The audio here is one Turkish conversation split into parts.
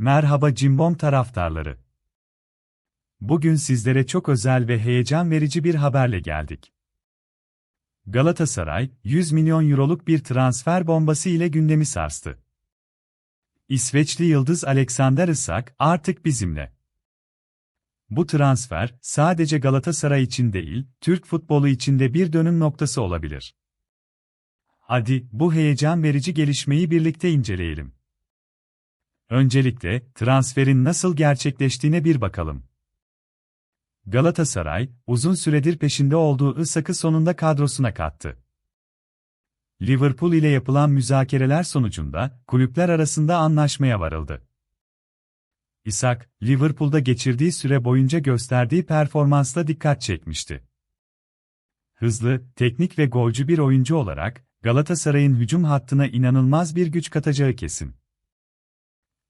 Merhaba Cimbom taraftarları. Bugün sizlere çok özel ve heyecan verici bir haberle geldik. Galatasaray, 100 milyon euroluk bir transfer bombası ile gündemi sarstı. İsveçli yıldız Alexander Isak artık bizimle. Bu transfer sadece Galatasaray için değil, Türk futbolu için de bir dönüm noktası olabilir. Hadi bu heyecan verici gelişmeyi birlikte inceleyelim. Öncelikle transferin nasıl gerçekleştiğine bir bakalım. Galatasaray, uzun süredir peşinde olduğu Isak'ı sonunda kadrosuna kattı. Liverpool ile yapılan müzakereler sonucunda kulüpler arasında anlaşmaya varıldı. Isak, Liverpool'da geçirdiği süre boyunca gösterdiği performansla dikkat çekmişti. Hızlı, teknik ve golcü bir oyuncu olarak Galatasaray'ın hücum hattına inanılmaz bir güç katacağı kesin.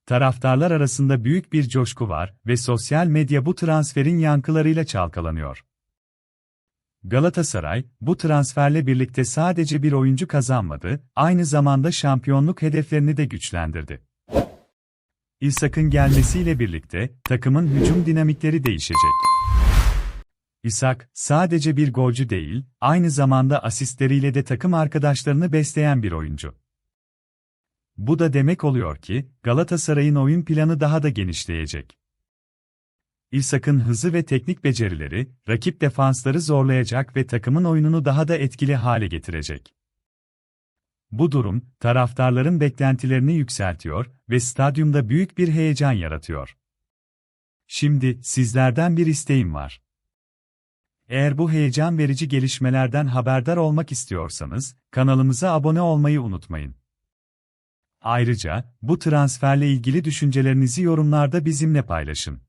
Taraftarlar arasında büyük bir coşku var ve sosyal medya bu transferin yankılarıyla çalkalanıyor. Galatasaray, bu transferle birlikte sadece bir oyuncu kazanmadı, aynı zamanda şampiyonluk hedeflerini de güçlendirdi. İshak'ın gelmesiyle birlikte takımın hücum dinamikleri değişecek. İshak, sadece bir golcü değil, aynı zamanda asistleriyle de takım arkadaşlarını besleyen bir oyuncu. Bu da demek oluyor ki, Galatasaray'ın oyun planı daha da genişleyecek. İshak'ın hızı ve teknik becerileri, rakip defansları zorlayacak ve takımın oyununu daha da etkili hale getirecek. Bu durum, taraftarların beklentilerini yükseltiyor ve stadyumda büyük bir heyecan yaratıyor. Şimdi, sizlerden bir isteğim var. Eğer bu heyecan verici gelişmelerden haberdar olmak istiyorsanız, kanalımıza abone olmayı unutmayın. Ayrıca, bu transferle ilgili düşüncelerinizi yorumlarda bizimle paylaşın.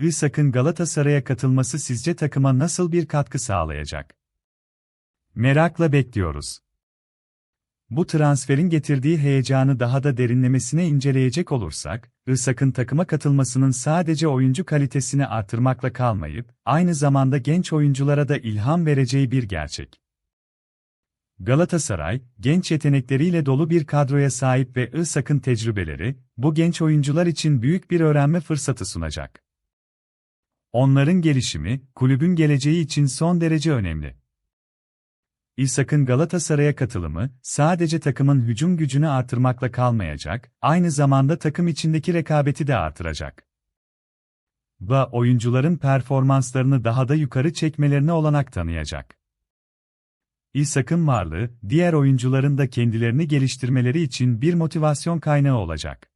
Isak'ın Galatasaray'a katılması sizce takıma nasıl bir katkı sağlayacak? Merakla bekliyoruz. Bu transferin getirdiği heyecanı daha da derinlemesine inceleyecek olursak, Isak'ın takıma katılmasının sadece oyuncu kalitesini artırmakla kalmayıp, aynı zamanda genç oyunculara da ilham vereceği bir gerçek. Galatasaray, genç yetenekleriyle dolu bir kadroya sahip ve Isak'ın tecrübeleri, bu genç oyuncular için büyük bir öğrenme fırsatı sunacak. Onların gelişimi, kulübün geleceği için son derece önemli. İshak'ın Galatasaray'a katılımı, sadece takımın hücum gücünü artırmakla kalmayacak, aynı zamanda takım içindeki rekabeti de artıracak. Ve oyuncuların performanslarını daha da yukarı çekmelerine olanak tanıyacak. İshak'ın varlığı, diğer oyuncuların da kendilerini geliştirmeleri için bir motivasyon kaynağı olacak.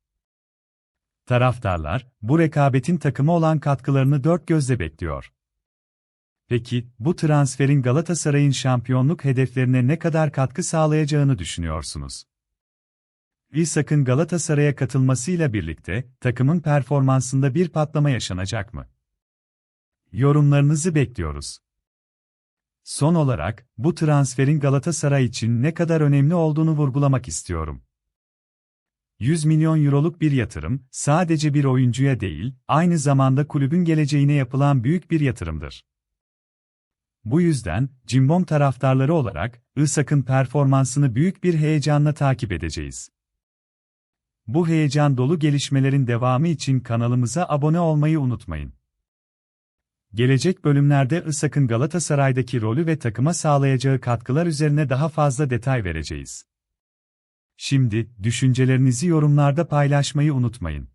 Taraftarlar, bu rekabetin takımı olan katkılarını dört gözle bekliyor. Peki, bu transferin Galatasaray'ın şampiyonluk hedeflerine ne kadar katkı sağlayacağını düşünüyorsunuz? İshak'ın Galatasaray'a katılmasıyla birlikte, takımın performansında bir patlama yaşanacak mı? Yorumlarınızı bekliyoruz. Son olarak, bu transferin Galatasaray için ne kadar önemli olduğunu vurgulamak istiyorum. 100 milyon euroluk bir yatırım, sadece bir oyuncuya değil, aynı zamanda kulübün geleceğine yapılan büyük bir yatırımdır. Bu yüzden, Cimbom taraftarları olarak, Isak'ın performansını büyük bir heyecanla takip edeceğiz. Bu heyecan dolu gelişmelerin devamı için kanalımıza abone olmayı unutmayın. Gelecek bölümlerde Isak'ın Galatasaray'daki rolü ve takıma sağlayacağı katkılar üzerine daha fazla detay vereceğiz. Şimdi, düşüncelerinizi yorumlarda paylaşmayı unutmayın.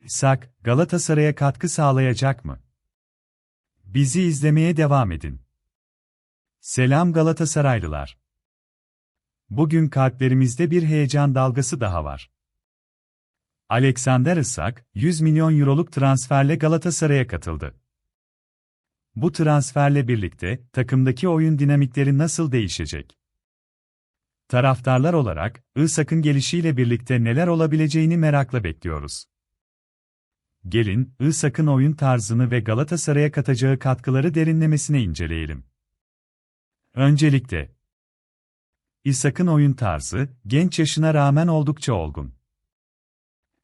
İshak, Galatasaray'a katkı sağlayacak mı? Bizi izlemeye devam edin. Selam Galatasaraylılar. Bugün kalplerimizde bir heyecan dalgası daha var. Alexander Isak, 100 milyon euroluk transferle Galatasaray'a katıldı. Bu transferle birlikte takımdaki oyun dinamikleri nasıl değişecek? Taraftarlar olarak Isak'ın gelişiyle birlikte neler olabileceğini merakla bekliyoruz. Gelin, Isak'ın oyun tarzını ve Galatasaray'a katacağı katkıları derinlemesine inceleyelim. Öncelikle, İshak'ın oyun tarzı, genç yaşına rağmen oldukça olgun.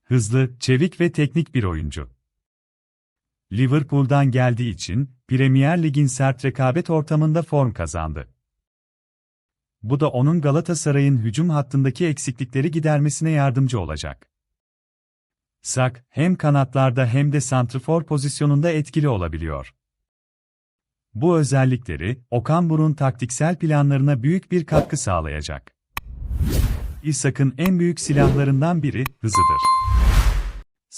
Hızlı, çevik ve teknik bir oyuncu. Liverpool'dan geldiği için, Premier Lig'in sert rekabet ortamında form kazandı. Bu da onun Galatasaray'ın hücum hattındaki eksiklikleri gidermesine yardımcı olacak. Sak, hem kanatlarda hem de santrfor pozisyonunda etkili olabiliyor. Bu özellikleri, Okan Buruk'un taktiksel planlarına büyük bir katkı sağlayacak. İshak'ın en büyük silahlarından biri, hızıdır.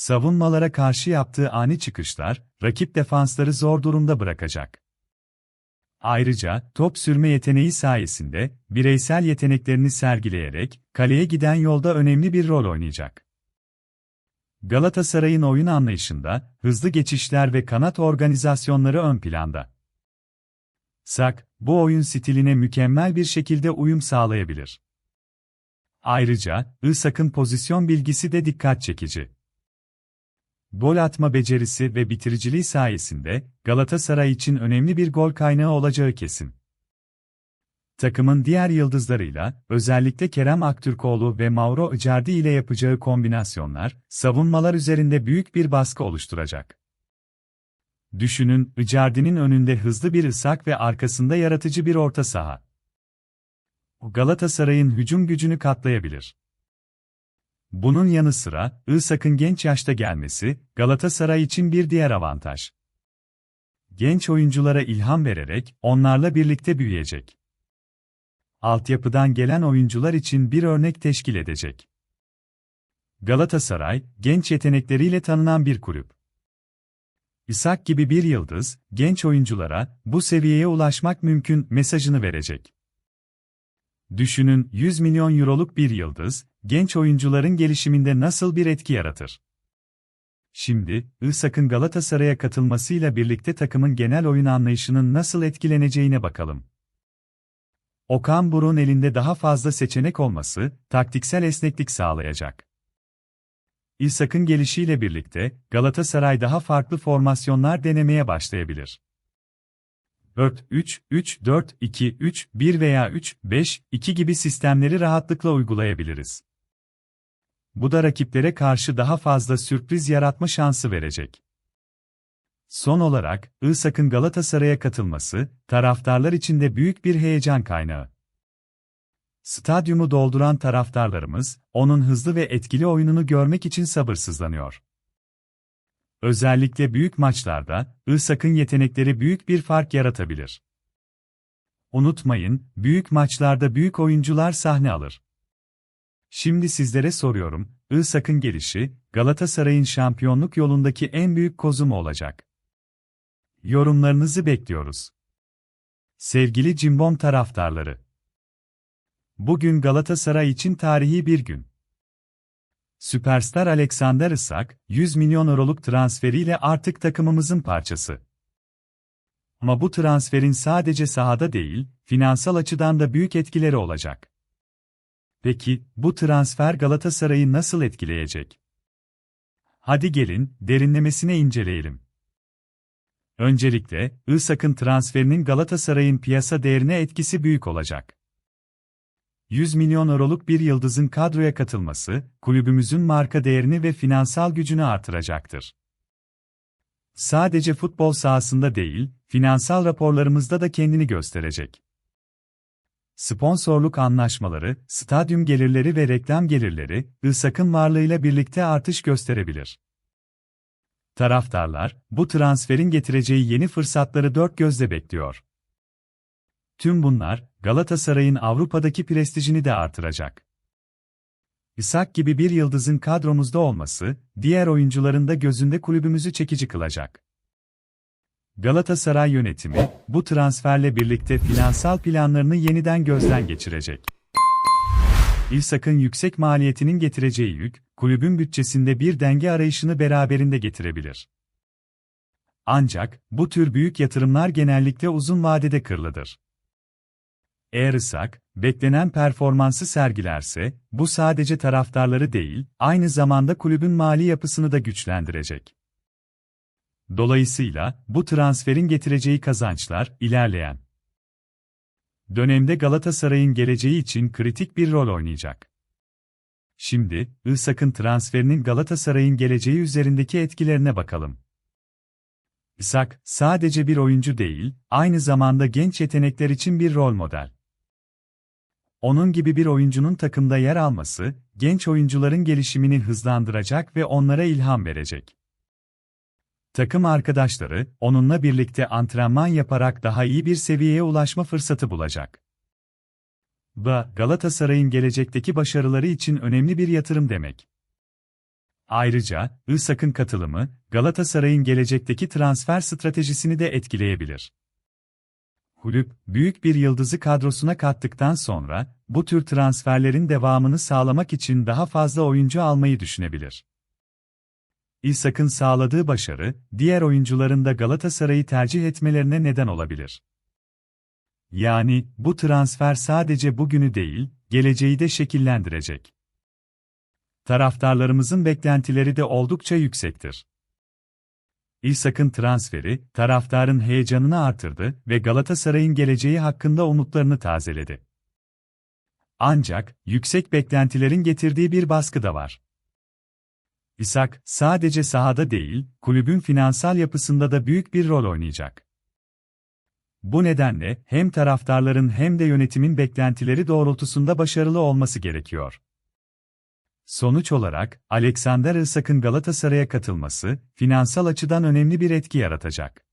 Savunmalara karşı yaptığı ani çıkışlar, rakip defansları zor durumda bırakacak. Ayrıca, top sürme yeteneği sayesinde, bireysel yeteneklerini sergileyerek, kaleye giden yolda önemli bir rol oynayacak. Galatasaray'ın oyun anlayışında, hızlı geçişler ve kanat organizasyonları ön planda. Sak, bu oyun stiline mükemmel bir şekilde uyum sağlayabilir. Ayrıca, Isak'ın pozisyon bilgisi de dikkat çekici. Gol atma becerisi ve bitiriciliği sayesinde Galatasaray için önemli bir gol kaynağı olacağı kesin. Takımın diğer yıldızlarıyla, özellikle Kerem Aktürkoğlu ve Mauro Icardi ile yapacağı kombinasyonlar, savunmalar üzerinde büyük bir baskı oluşturacak. Düşünün, Icardi'nin önünde hızlı bir ısak ve arkasında yaratıcı bir orta saha. Galatasaray'ın hücum gücünü katlayabilir. Bunun yanı sıra, Isak'ın genç yaşta gelmesi, Galatasaray için bir diğer avantaj. Genç oyunculara ilham vererek, onlarla birlikte büyüyecek. Altyapıdan gelen oyuncular için bir örnek teşkil edecek. Galatasaray, genç yetenekleriyle tanınan bir kulüp. İshak gibi bir yıldız, genç oyunculara, bu seviyeye ulaşmak mümkün mesajını verecek. Düşünün 100 milyon euroluk bir yıldız, genç oyuncuların gelişiminde nasıl bir etki yaratır? Şimdi, Isak'ın Galatasaray'a katılmasıyla birlikte takımın genel oyun anlayışının nasıl etkileneceğine bakalım. Okan Buruk'un elinde daha fazla seçenek olması, taktiksel esneklik sağlayacak. İshak'ın gelişiyle birlikte, Galatasaray daha farklı formasyonlar denemeye başlayabilir. 4-3-3-4-2-3-1 veya 3-5-2 gibi sistemleri rahatlıkla uygulayabiliriz. Bu da rakiplere karşı daha fazla sürpriz yaratma şansı verecek. Son olarak, Isak'ın Galatasaray'a katılması, taraftarlar için de büyük bir heyecan kaynağı. Stadyumu dolduran taraftarlarımız, onun hızlı ve etkili oyununu görmek için sabırsızlanıyor. Özellikle büyük maçlarda, Isak'ın yetenekleri büyük bir fark yaratabilir. Unutmayın, büyük maçlarda büyük oyuncular sahne alır. Şimdi sizlere soruyorum, Isak'ın gelişi, Galatasaray'ın şampiyonluk yolundaki en büyük kozu mu olacak? Yorumlarınızı bekliyoruz. Sevgili Cimbom taraftarları. Bugün Galatasaray için tarihi bir gün. Süperstar Alexander Isak, 100 milyon euroluk transferiyle artık takımımızın parçası. Ama bu transferin sadece sahada değil, finansal açıdan da büyük etkileri olacak. Peki, bu transfer Galatasaray'ı nasıl etkileyecek? Hadi gelin, derinlemesine inceleyelim. Öncelikle, Isak'ın transferinin Galatasaray'ın piyasa değerine etkisi büyük olacak. 100 milyon euroluk bir yıldızın kadroya katılması, kulübümüzün marka değerini ve finansal gücünü artıracaktır. Sadece futbol sahasında değil, finansal raporlarımızda da kendini gösterecek. Sponsorluk anlaşmaları, stadyum gelirleri ve reklam gelirleri, Isak'ın varlığıyla birlikte artış gösterebilir. Taraftarlar, bu transferin getireceği yeni fırsatları dört gözle bekliyor. Tüm bunlar, Galatasaray'ın Avrupa'daki prestijini de artıracak. İshak gibi bir yıldızın kadromuzda olması, diğer oyuncuların da gözünde kulübümüzü çekici kılacak. Galatasaray yönetimi, bu transferle birlikte finansal planlarını yeniden gözden geçirecek. İshak'ın yüksek maliyetinin getireceği yük, kulübün bütçesinde bir denge arayışını beraberinde getirebilir. Ancak, bu tür büyük yatırımlar genellikle uzun vadede kırılıdır. Eğer Isak, beklenen performansı sergilerse, bu sadece taraftarları değil, aynı zamanda kulübün mali yapısını da güçlendirecek. Dolayısıyla, bu transferin getireceği kazançlar, ilerleyen dönemde Galatasaray'ın geleceği için kritik bir rol oynayacak. Şimdi, Isak'ın transferinin Galatasaray'ın geleceği üzerindeki etkilerine bakalım. Isak, sadece bir oyuncu değil, aynı zamanda genç yetenekler için bir rol model. Onun gibi bir oyuncunun takımda yer alması, genç oyuncuların gelişimini hızlandıracak ve onlara ilham verecek. Takım arkadaşları, onunla birlikte antrenman yaparak daha iyi bir seviyeye ulaşma fırsatı bulacak. Bu, Galatasaray'ın gelecekteki başarıları için önemli bir yatırım demek. Ayrıca, Isak'ın katılımı, Galatasaray'ın gelecekteki transfer stratejisini de etkileyebilir. Kulüp, büyük bir yıldızı kadrosuna kattıktan sonra, bu tür transferlerin devamını sağlamak için daha fazla oyuncu almayı düşünebilir. İshak'ın sağladığı başarı, diğer oyuncuların da Galatasaray'ı tercih etmelerine neden olabilir. Yani, bu transfer sadece bugünü değil, geleceği de şekillendirecek. Taraftarlarımızın beklentileri de oldukça yüksektir. İshak'ın transferi, taraftarın heyecanını artırdı ve Galatasaray'ın geleceği hakkında umutlarını tazeledi. Ancak, yüksek beklentilerin getirdiği bir baskı da var. İshak, sadece sahada değil, kulübün finansal yapısında da büyük bir rol oynayacak. Bu nedenle, hem taraftarların hem de yönetimin beklentileri doğrultusunda başarılı olması gerekiyor. Sonuç olarak, Alexander Isak'ın Galatasaray'a katılması, finansal açıdan önemli bir etki yaratacak.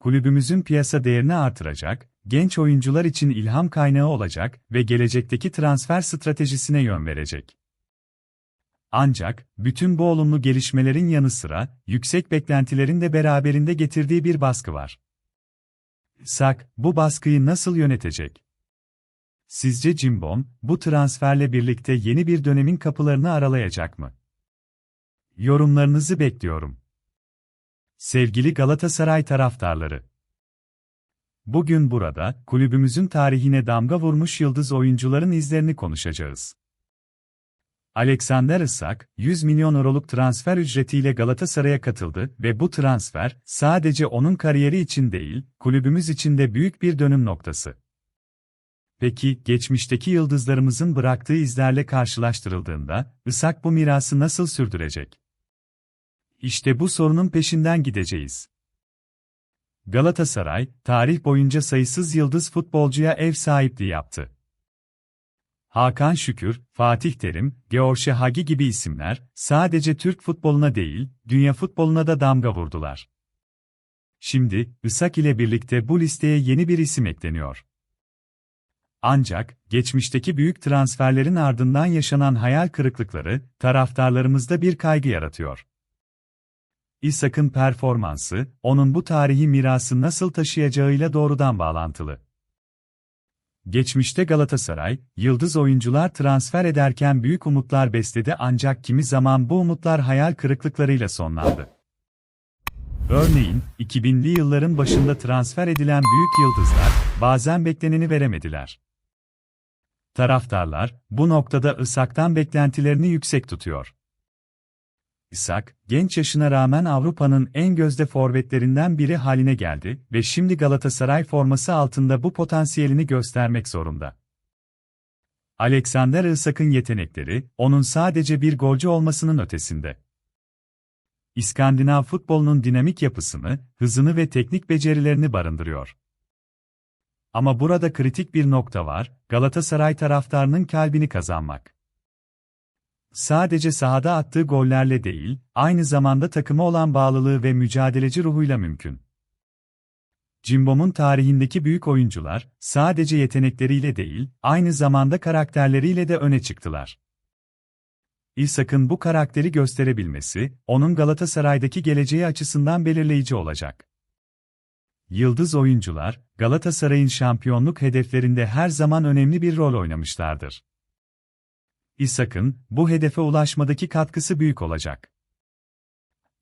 Kulübümüzün piyasa değerini artıracak, genç oyuncular için ilham kaynağı olacak ve gelecekteki transfer stratejisine yön verecek. Ancak, bütün bu olumlu gelişmelerin yanı sıra, yüksek beklentilerin de beraberinde getirdiği bir baskı var. Sak, bu baskıyı nasıl yönetecek? Sizce Cimbom, bu transferle birlikte yeni bir dönemin kapılarını aralayacak mı? Yorumlarınızı bekliyorum. Sevgili Galatasaray taraftarları. Bugün burada, kulübümüzün tarihine damga vurmuş yıldız oyuncuların izlerini konuşacağız. Alexander Isak, 100 milyon euroluk transfer ücretiyle Galatasaray'a katıldı ve bu transfer, sadece onun kariyeri için değil, kulübümüz için de büyük bir dönüm noktası. Peki, geçmişteki yıldızlarımızın bıraktığı izlerle karşılaştırıldığında, Isak bu mirası nasıl sürdürecek? İşte bu sorunun peşinden gideceğiz. Galatasaray, tarih boyunca sayısız yıldız futbolcuya ev sahipliği yaptı. Hakan Şükür, Fatih Terim, George Hagi gibi isimler, sadece Türk futboluna değil, dünya futboluna da damga vurdular. Şimdi, Isak ile birlikte bu listeye yeni bir isim ekleniyor. Ancak, geçmişteki büyük transferlerin ardından yaşanan hayal kırıklıkları, taraftarlarımızda bir kaygı yaratıyor. İshak'ın performansı, onun bu tarihi mirası nasıl taşıyacağıyla doğrudan bağlantılı. Geçmişte Galatasaray, yıldız oyuncular transfer ederken büyük umutlar besledi ancak kimi zaman bu umutlar hayal kırıklıklarıyla sonlandı. Örneğin, 2000'li yılların başında transfer edilen büyük yıldızlar, bazen bekleneni veremediler. Taraftarlar, bu noktada Isak'tan beklentilerini yüksek tutuyor. Isak, genç yaşına rağmen Avrupa'nın en gözde forvetlerinden biri haline geldi ve şimdi Galatasaray forması altında bu potansiyelini göstermek zorunda. Alexander Isak'ın yetenekleri, onun sadece bir golcü olmasının ötesinde. İskandinav futbolunun dinamik yapısını, hızını ve teknik becerilerini barındırıyor. Ama burada kritik bir nokta var, Galatasaray taraftarının kalbini kazanmak. Sadece sahada attığı gollerle değil, aynı zamanda takıma olan bağlılığı ve mücadeleci ruhuyla mümkün. Cimbom'un tarihindeki büyük oyuncular, sadece yetenekleriyle değil, aynı zamanda karakterleriyle de öne çıktılar. İshak'ın bu karakteri gösterebilmesi, onun Galatasaray'daki geleceği açısından belirleyici olacak. Yıldız oyuncular, Galatasaray'ın şampiyonluk hedeflerinde her zaman önemli bir rol oynamışlardır. İshak'ın bu hedefe ulaşmadaki katkısı büyük olacak.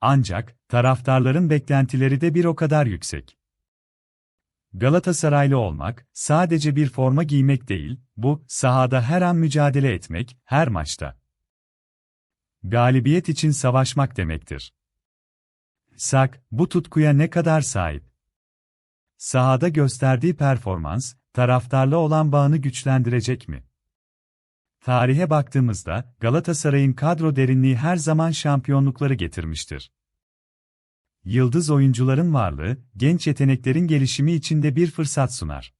Ancak taraftarların beklentileri de bir o kadar yüksek. Galatasaraylı olmak sadece bir forma giymek değil, bu sahada her an mücadele etmek, her maçta galibiyet için savaşmak demektir. Sak, bu tutkuya ne kadar sahip? Sahada gösterdiği performans, taraftarla olan bağını güçlendirecek mi? Tarihe baktığımızda, Galatasaray'ın kadro derinliği her zaman şampiyonlukları getirmiştir. Yıldız oyuncuların varlığı, genç yeteneklerin gelişimi için de bir fırsat sunar.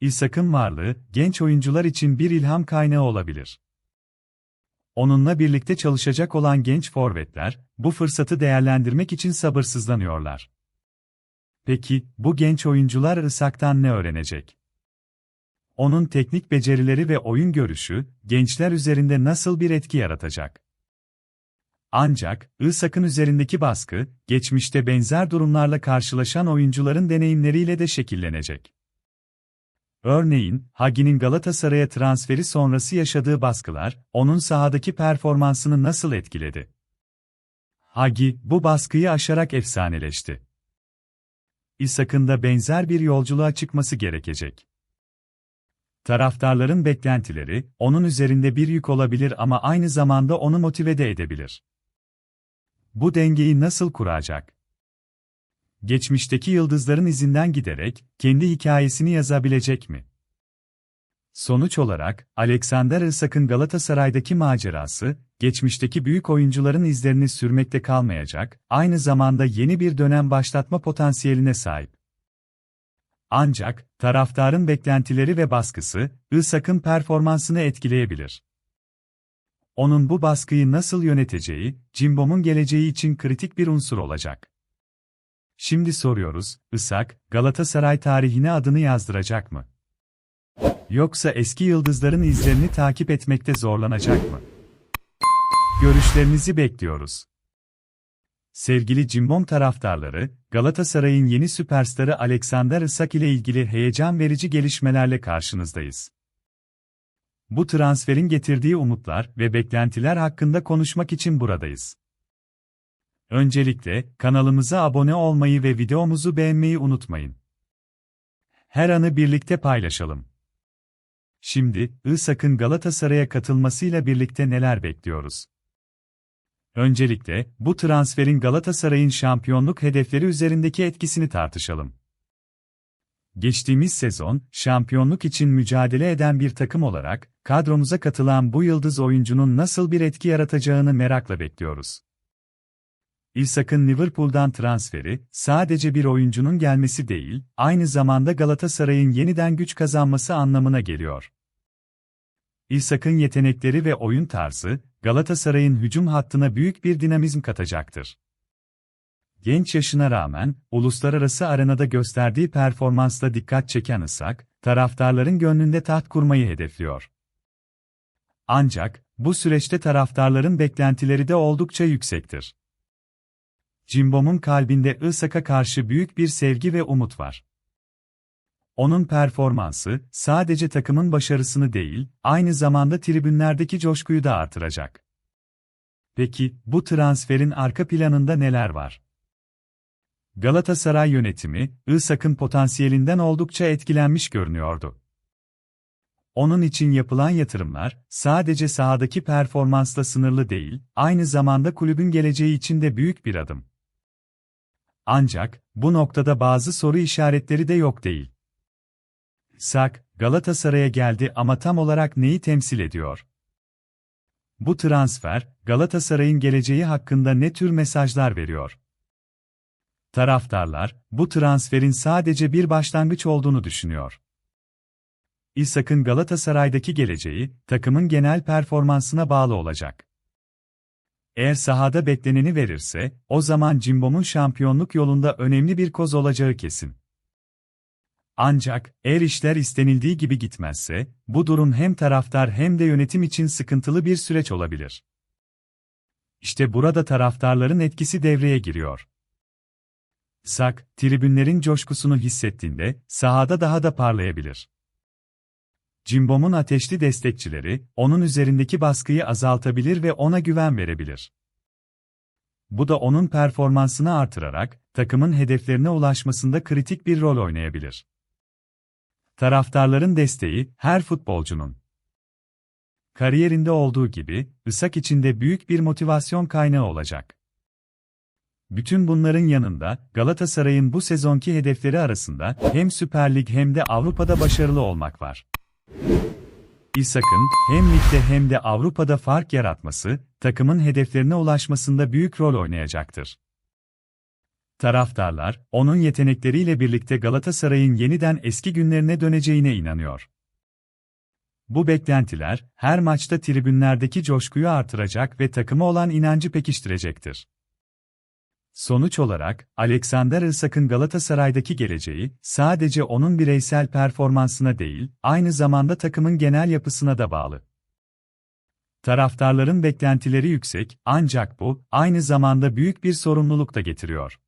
İshak'ın varlığı, genç oyuncular için bir ilham kaynağı olabilir. Onunla birlikte çalışacak olan genç forvetler, bu fırsatı değerlendirmek için sabırsızlanıyorlar. Peki, bu genç oyuncular Ishak'tan ne öğrenecek? Onun teknik becerileri ve oyun görüşü, gençler üzerinde nasıl bir etki yaratacak? Ancak, Ishak'ın üzerindeki baskı, geçmişte benzer durumlarla karşılaşan oyuncuların deneyimleriyle de şekillenecek. Örneğin, Hagi'nin Galatasaray'a transferi sonrası yaşadığı baskılar, onun sahadaki performansını nasıl etkiledi? Hagi, bu baskıyı aşarak efsaneleşti. İshak'ın da benzer bir yolculuğa çıkması gerekecek. Taraftarların beklentileri, onun üzerinde bir yük olabilir ama aynı zamanda onu motive de edebilir. Bu dengeyi nasıl kuracak? Geçmişteki yıldızların izinden giderek, kendi hikayesini yazabilecek mi? Sonuç olarak, Alexander Isak'ın Galatasaray'daki macerası, geçmişteki büyük oyuncuların izlerini sürmekte kalmayacak, aynı zamanda yeni bir dönem başlatma potansiyeline sahip. Ancak, taraftarın beklentileri ve baskısı, Isak'ın performansını etkileyebilir. Onun bu baskıyı nasıl yöneteceği, Cimbom'un geleceği için kritik bir unsur olacak. Şimdi soruyoruz, Isak, Galatasaray tarihine adını yazdıracak mı? Yoksa eski yıldızların izlerini takip etmekte zorlanacak mı? Görüşlerinizi bekliyoruz. Sevgili Cimbom taraftarları, Galatasaray'ın yeni süperstarı Alexander Isak ile ilgili heyecan verici gelişmelerle karşınızdayız. Bu transferin getirdiği umutlar ve beklentiler hakkında konuşmak için buradayız. Öncelikle, kanalımıza abone olmayı ve videomuzu beğenmeyi unutmayın. Her anı birlikte paylaşalım. Şimdi, Isak'ın Galatasaray'a katılmasıyla birlikte neler bekliyoruz? Öncelikle, bu transferin Galatasaray'ın şampiyonluk hedefleri üzerindeki etkisini tartışalım. Geçtiğimiz sezon, şampiyonluk için mücadele eden bir takım olarak, kadromuza katılan bu yıldız oyuncunun nasıl bir etki yaratacağını merakla bekliyoruz. İshak'ın Liverpool'dan transferi, sadece bir oyuncunun gelmesi değil, aynı zamanda Galatasaray'ın yeniden güç kazanması anlamına geliyor. İshak'ın yetenekleri ve oyun tarzı, Galatasaray'ın hücum hattına büyük bir dinamizm katacaktır. Genç yaşına rağmen, uluslararası arenada gösterdiği performansla dikkat çeken Isak, taraftarların gönlünde taht kurmayı hedefliyor. Ancak, bu süreçte taraftarların beklentileri de oldukça yüksektir. Cimbom'un kalbinde Isak'a karşı büyük bir sevgi ve umut var. Onun performansı, sadece takımın başarısını değil, aynı zamanda tribünlerdeki coşkuyu da artıracak. Peki, bu transferin arka planında neler var? Galatasaray yönetimi, Isak'ın potansiyelinden oldukça etkilenmiş görünüyordu. Onun için yapılan yatırımlar, sadece sahadaki performansla sınırlı değil, aynı zamanda kulübün geleceği için de büyük bir adım. Ancak, bu noktada bazı soru işaretleri de yok değil. Sak, Galatasaray'a geldi ama tam olarak neyi temsil ediyor? Bu transfer, Galatasaray'ın geleceği hakkında ne tür mesajlar veriyor? Taraftarlar, bu transferin sadece bir başlangıç olduğunu düşünüyor. İshak'ın Galatasaray'daki geleceği, takımın genel performansına bağlı olacak. Eğer sahada bekleneni verirse, o zaman Cimbom'un şampiyonluk yolunda önemli bir koz olacağı kesin. Ancak, eğer işler istenildiği gibi gitmezse, bu durum hem taraftar hem de yönetim için sıkıntılı bir süreç olabilir. İşte burada taraftarların etkisi devreye giriyor. Sak, tribünlerin coşkusunu hissettiğinde, sahada daha da parlayabilir. Cimbom'un ateşli destekçileri, onun üzerindeki baskıyı azaltabilir ve ona güven verebilir. Bu da onun performansını artırarak, takımın hedeflerine ulaşmasında kritik bir rol oynayabilir. Taraftarların desteği, her futbolcunun kariyerinde olduğu gibi, Isak için de büyük bir motivasyon kaynağı olacak. Bütün bunların yanında, Galatasaray'ın bu sezonki hedefleri arasında hem Süper Lig hem de Avrupa'da başarılı olmak var. İshak'ın hem ligde hem de Avrupa'da fark yaratması, takımın hedeflerine ulaşmasında büyük rol oynayacaktır. Taraftarlar, onun yetenekleriyle birlikte Galatasaray'ın yeniden eski günlerine döneceğine inanıyor. Bu beklentiler, her maçta tribünlerdeki coşkuyu artıracak ve takıma olan inancı pekiştirecektir. Sonuç olarak, Alexander Isak'ın Galatasaray'daki geleceği, sadece onun bireysel performansına değil, aynı zamanda takımın genel yapısına da bağlı. Taraftarların beklentileri yüksek, ancak bu, aynı zamanda büyük bir sorumluluk da getiriyor.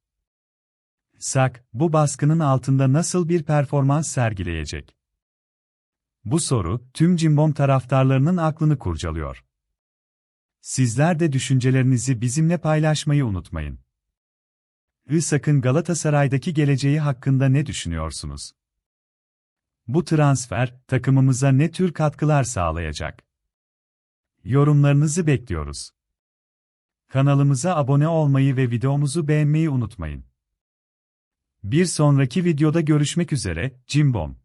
Sak, bu baskının altında nasıl bir performans sergileyecek? Bu soru, tüm Cimbom taraftarlarının aklını kurcalıyor. Sizler de düşüncelerinizi bizimle paylaşmayı unutmayın. Isak'ın Galatasaray'daki geleceği hakkında ne düşünüyorsunuz? Bu transfer, takımımıza ne tür katkılar sağlayacak? Yorumlarınızı bekliyoruz. Kanalımıza abone olmayı ve videomuzu beğenmeyi unutmayın. Bir sonraki videoda görüşmek üzere, Cimbom.